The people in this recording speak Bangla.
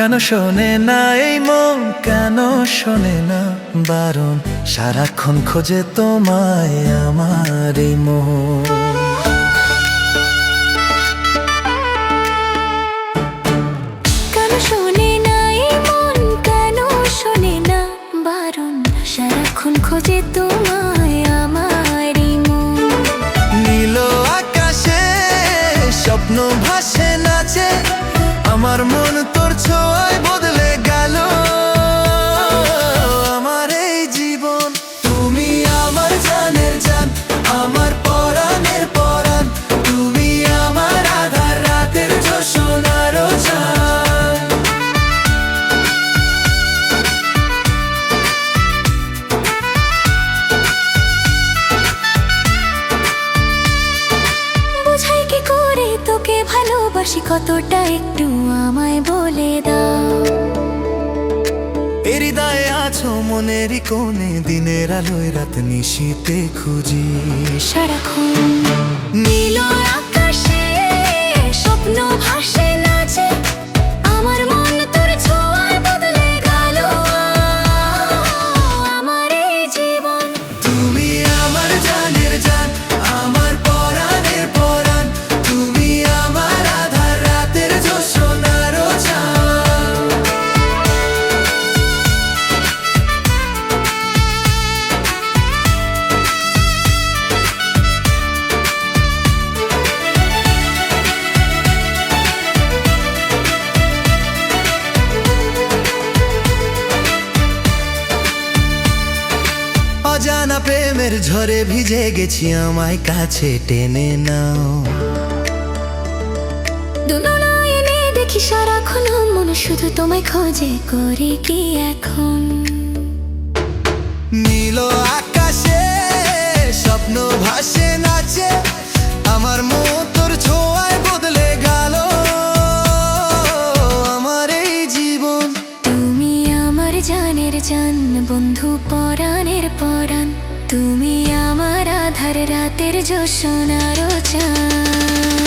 কেন শোনে না এই মন কেন শোনে না? বারণ সারাক্ষণ খোঁজে তোমায় আমার এই মন। কেন শোনে না এই মন কেন না? বারণ সারাক্ষণ খোঁজে তোমায় আমার নীল আকাশে স্বপ্ন ভাসে নাচে আমার মন তোর ছোঁয়ায় ভালোবাসি কতটা একটু আমায় বলে দাও। হৃদয়ে আছো মনের কোণে দিনের আলোয় রাত নিশীতে খুঁজি। সারাক্ষণ নীল প্রেমের ঝড়ে ভিজে গেছি আমায় কাছে টেনে নাও। দুনয়নে দেখি সারাক্ষণ মন শুধু তোমায় খোঁজে করি কি এখন? নীল আকাশে স্বপ্ন ভাসে নাচে আমার মতোর ছোঁয়ায় বদলে গেল। আমার এই জীবন। তুমি আমার জানের জান বন্ধু পরাণের পরাণ। তুমি আমার আধার রাতের জোসনার চান